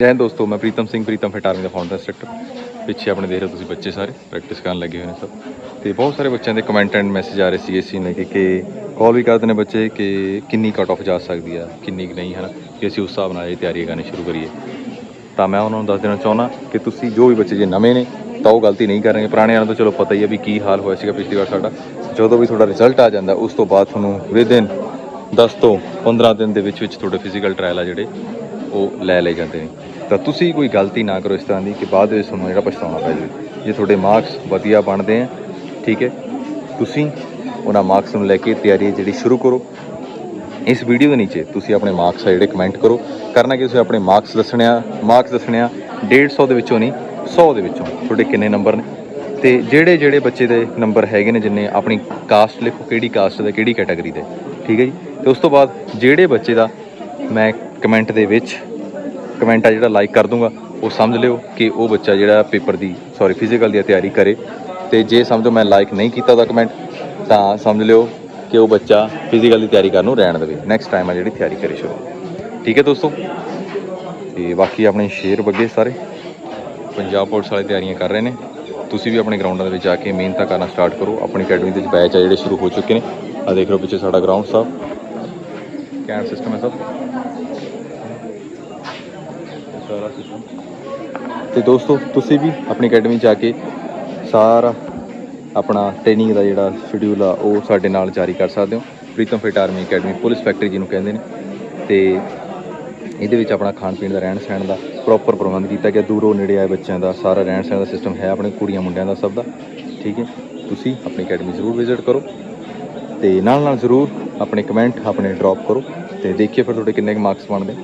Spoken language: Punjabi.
ਜੈ ਦੋਸਤੋ, ਮੈਂ ਪ੍ਰੀਤਮ ਸਿੰਘ, ਪ੍ਰੀਤਮ ਫਿਟ ਆਰਮੀ ਦਾ ਫਾਊਂਡਰ ਇੰਸਟ੍ਰਕਟਰ ਪਿੱਛੇ ਆਪਣੇ ਦੇਖ ਰਹੇ ਹੋ ਤੁਸੀਂ ਬੱਚੇ ਸਾਰੇ ਪ੍ਰੈਕਟਿਸ ਕਰਨ ਲੱਗੇ ਹੋਏ ਨੇ ਸਭ। ਤੇ ਬਹੁਤ ਸਾਰੇ ਬੱਚਿਆਂ ਦੇ ਕਮੈਂਟ ਐਂਡ ਮੈਸੇਜ ਆ ਰਹੇ ਸੀਗੇ ਸੀ ਨੇ ਕਿ ਕਿ ਕਾਲ ਵੀ ਕਰਦੇ ਨੇ ਬੱਚੇ ਕਿ ਕਿੰਨੀ ਕਟ ਆਫ ਜਾ ਸਕਦੀ ਆ, ਕਿੰਨੀ ਕੁ ਨਹੀਂ, ਹਨਾ? ਕਿ ਅਸੀਂ ਉਸ ਹਿਸਾਬ ਨਾਲ ਇਹ ਤਿਆਰੀ ਕਰਨੀ ਸ਼ੁਰੂ ਕਰੀਏ। ਤਾਂ ਮੈਂ ਉਹਨਾਂ ਨੂੰ ਦੱਸ ਦੇਣਾ ਚਾਹੁੰਦਾ ਕਿ ਤੁਸੀਂ ਜੋ ਵੀ ਬੱਚੇ ਜੇ ਨਵੇਂ ਨੇ, ਤਾਂ ਉਹ ਗਲਤੀ ਨਹੀਂ ਕਰਨਗੇ। ਪੁਰਾਣੇ ਵਾਲਿਆਂ ਤੋਂ ਚਲੋ ਪਤਾ ਹੀ ਹੈ ਵੀ ਕੀ ਹਾਲ ਹੋਇਆ ਸੀਗਾ ਪਿਛਲੀ ਵਾਰ ਸਾਡਾ। ਜਦੋਂ ਵੀ ਤੁਹਾਡਾ ਰਿਜ਼ਲਟ ਆ ਜਾਂਦਾ, ਉਸ ਤੋਂ ਬਾਅਦ ਤੁਹਾਨੂੰ ਵਿਦਿਨ 10 ਤੋਂ 15 ਦਿਨ ਦੇ ਵਿੱਚ ਵਿੱਚ ਤੁਹਾਡੇ ਫਿਜ਼ੀਕਲ ਟ੍ਰਾਇਲ ਆ ਜਿਹੜੇ। ਉਹ ਲੈ ਲਏ ਜਾਂਦੇ ਨੇ। ਤਾਂ ਤੁਸੀਂ ਕੋਈ ਗਲਤੀ ਨਾ ਕਰੋ ਇਸ ਤਰ੍ਹਾਂ ਦੀ ਕਿ ਬਾਅਦ ਦੇ ਵਿੱਚ ਤੁਹਾਨੂੰ ਜਿਹੜਾ ਪਛਤਾਉਣਾ ਪੈ ਜਾਵੇ। ਜੇ ਤੁਹਾਡੇ ਮਾਰਕਸ ਵਧੀਆ ਬਣਦੇ ਆ, ਠੀਕ ਹੈ। ਤੁਸੀਂ ਉਹਨਾਂ ਮਾਰਕਸ ਨੂੰ ਲੈ ਕੇ ਤਿਆਰੀ ਜਿਹੜੀ ਸ਼ੁਰੂ ਕਰੋ। ਇਸ ਵੀਡੀਓ ਦੇ ਨੀਚੇ ਤੁਸੀਂ ਆਪਣੇ ਮਾਰਕਸ ਆ ਜਿਹੜੇ ਕਮੈਂਟ ਕਰੋ। ਕਰਨਾ ਕਿ, ਤੁਸੀਂ ਆਪਣੇ ਮਾਰਕਸ ਦੱਸਣੇ ਆ ਮਾਰਕਸ ਦੱਸਣੇ ਆ। 150 ਦੇ ਵਿੱਚੋਂ ਨਹੀਂ 100 ਦੇ ਵਿੱਚੋਂ। ਤੁਹਾਡੇ ਕਿੰਨੇ ਨੰਬਰ ਨੇ? ਤੇ ਜਿਹੜੇ ਜਿਹੜੇ ਬੱਚੇ ਦੇ ਨੰਬਰ ਹੈਗੇ ਨੇ, ਜਿੰਨੇ ਆਪਣੀ ਕਾਸਟ ਲਿਖੋ, ਕਿਹੜੀ ਕਾਸਟ ਦਾ, ਕਿਹੜੀ ਕੈਟਾਗਰੀ ਦੇ, ਠੀਕ ਹੈ ਜੀ। ਤੇ ਉਸ ਤੋਂ ਬਾਅਦ ਜਿਹੜੇ ਬੱਚੇ ਦਾ ਮੈਂ ਕਮੈਂਟ ਦੇ ਵਿੱਚ ਕਮੈਂਟ ਆ ਜਿਹੜਾ ਲਾਈਕ ਕਰ ਦੂੰਗਾ, ਉਹ ਸਮਝ ਲਿਓ ਕਿ ਉਹ ਬੱਚਾ ਜਿਹੜਾ ਪੇਪਰ ਦੀ ਸੌਰੀ ਫਿਜ਼ੀਕਲ ਦੀ ਤਿਆਰੀ ਕਰੇ। ਤੇ ਜੇ ਸਮਝੋ ਮੈਂ ਲਾਈਕ ਨਹੀਂ ਕੀਤਾ ਉਹਦਾ ਕਮੈਂਟ ਤਾਂ ਸਮਝ ਲਿਓ ਕਿ ਉਹ ਬੱਚਾ ਫਿਜ਼ੀਕਲ ਦੀ ਤਿਆਰੀ ਕਰਨ ਨੂੰ ਰਹਿਣ ਦੇਵੇ। ਨੈਕਸਟ ਟਾਈਮ ਆ ਜਿਹੜੀ ਤਿਆਰੀ ਕਰੇ ਸ਼ੁਰੂ। ਠੀਕ ਹੈ ਦੋਸਤੋ? ਤੇ ਬਾਕੀ ਆਪਣੇ ਸ਼ੇਰ ਬੱਗੇ ਸਾਰੇ, ਪੰਜਾਬ ਪੁਲਿਸ ਵਾਲੇ ਤਿਆਰੀਆਂ ਕਰ ਰਹੇ ਨੇ। ਤੁਸੀਂ ਵੀ ਆਪਣੇ ਗਰਾਊਂਡਾਂ ਦੇ ਵਿੱਚ ਜਾ ਕੇ ਮਿਹਨਤਾਂ ਕਰਨਾ ਸਟਾਰਟ ਕਰੋ। ਆਪਣੀ ਅਕੈਡਮੀ ਦੇ ਵਿੱਚ ਬੈਚ ਆ ਜਿਹੜੇ ਸ਼ੁਰੂ ਹੋ ਚੁੱਕੇ ਨੇ। ਆ ਦੇਖ ਲਓ ਪਿੱਛੇ ਸਾਡਾ ਗਰਾਊਂਡ ਸਾਹਿਬ। ਕੈਂਟ ਸਿਸਟਮ ਹੈ ਸਭ ਸਾਰਾ ਸਿਸਟਮ ਤੇ ਦੋਸਤੋ, ਤੁਸੀਂ ਵੀ ਆਪਣੀ ਅਕੈਡਮੀ ਜਾ ਕੇ ਸਾਰਾ ਆਪਣਾ ਟ੍ਰੇਨਿੰਗ ਦਾ ਜਿਹੜਾ ਸ਼ਡਿਊਲ ਆ, ਉਹ ਸਾਡੇ ਨਾਲ ਜਾਰੀ ਕਰ ਸਕਦੇ ਹੋ। Pritam fit army academy police factory ਜਿਹਨੂੰ ਕਹਿੰਦੇ ਨੇ। ਤੇ ਇਹਦੇ ਵਿੱਚ ਆਪਣਾ ਖਾਣ ਪੀਣ ਦਾ ਰਹਿਣ ਸਹਿਣ ਦਾ ਪ੍ਰੋਪਰ ਪ੍ਰਬੰਧ ਕੀਤਾ ਗਿਆ। ਦੂਰੋਂ ਨੇੜੇ ਆਏ ਬੱਚਿਆਂ ਦਾ ਸਾਰਾ ਰਹਿਣ ਸਹਿਣ ਦਾ ਸਿਸਟਮ ਹੈ, ਆਪਣੇ ਕੁੜੀਆਂ ਮੁੰਡਿਆਂ ਦਾ ਸਭ ਦਾ। ਠੀਕ ਹੈ? ਤੁਸੀਂ ਆਪਣੀ ਅਕੈਡਮੀ ਜ਼ਰੂਰ ਵਿਜ਼ਿਟ ਕਰੋ। ਤੇ ਨਾਲ ਨਾਲ ਜ਼ਰੂਰ ਆਪਣੇ ਕਮੈਂਟ ਆਪਣੇ ਡ੍ਰੌਪ ਕਰੋ ਤੇ ਦੇਖੀਏ ਫਿਰ ਤੁਹਾਡੇ ਕਿੰਨੇ ਕੁ ਮਾਰਕਸ ਬਣਦੇ।